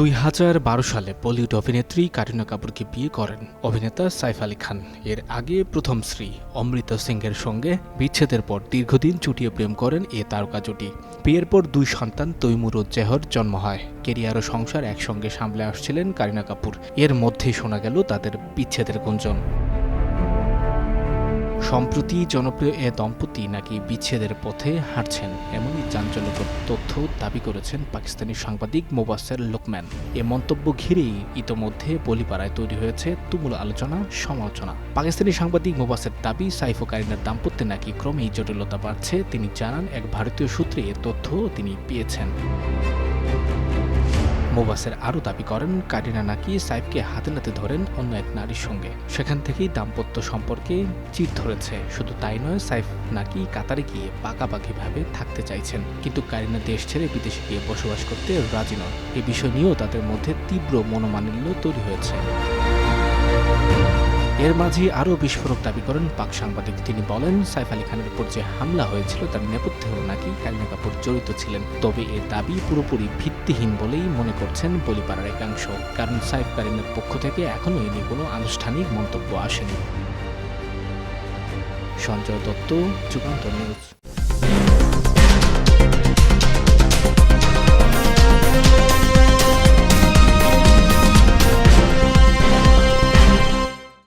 দুই হাজার বারো সালে বলিউড অভিনেত্রী কারিনা কাপুরকে বিয়ে করেন অভিনেতা সাইফ আলী খান। এর আগে প্রথম স্ত্রী অমৃতা সিংয়ের সঙ্গে বিচ্ছেদের পর দীর্ঘদিন চুটিয়ে প্রেম করেন এ তারকা জুটি। বিয়ের পর দুই সন্তান তৈমুর ও জেহর জন্ম হয়। কেরিয়ার ও সংসার একসঙ্গে সামলে আসছিলেন কারিনা কাপুর। এর মধ্যেই শোনা গেল তাদের বিচ্ছেদের গুঞ্জন। সম্প্রতি জনপ্রিয় এ দম্পতি নাকি বিচ্ছেদের পথে হাঁটছেন, এমনই চাঞ্চল্যকর তথ্য দাবি করেছেন পাকিস্তানি সাংবাদিক মোবাসের লোকম্যান। এ মন্তব্য ঘিরেই ইতোমধ্যে বলিপাড়ায় তৈরি হয়েছে তুমুল আলোচনা, সমালোচনা। পাকিস্তানি সাংবাদিক মোবাসের দাবি, সাইফ কারিনার দাম্পত্যে নাকি ক্রমেই জটিলতা বাড়ছে, তিনি জানান, এক ভারতীয় সূত্রে এ তথ্য তিনি পেয়েছেন। মোবাসের আরও দাবি করেন, কারিনা নাকি সাইফকে হাতে নাতে ধরেন অন্য এক নারীর সঙ্গে। সেখান থেকেই দাম্পত্য সম্পর্কে চির ধরেছে। শুধু তাই নয়, সাইফ নাকি কাতারে গিয়ে পাকাপাকিভাবে থাকতে চাইছেন। কিন্তু কারিনা দেশ ছেড়ে বিদেশে গিয়ে বসবাস করতে রাজি নয় এ বিষয় নিয়েও তাদের মধ্যে তীব্র মনোমালিন্য তৈরি হয়েছে। এর মাঝে আরও বিস্ফোরক দাবি করেন পাক সাংবাদিক। তিনি বলেন, সাইফ আলী খানের উপর যে হামলা হয়েছিল তার নেপথ্যেও নাকি কারিনা কাপুর জড়িত ছিলেন। তবে এ দাবি পুরোপুরি ভিত্তিহীন বলেই মনে করছেন বলিপাড়ার একাংশ। কারণ সাইফ কারিনার পক্ষ থেকে এখনও এ নিয়ে কোনো আনুষ্ঠানিক মন্তব্য আসেনি। সঞ্জয় দত্ত যুগান্তর নিউজ।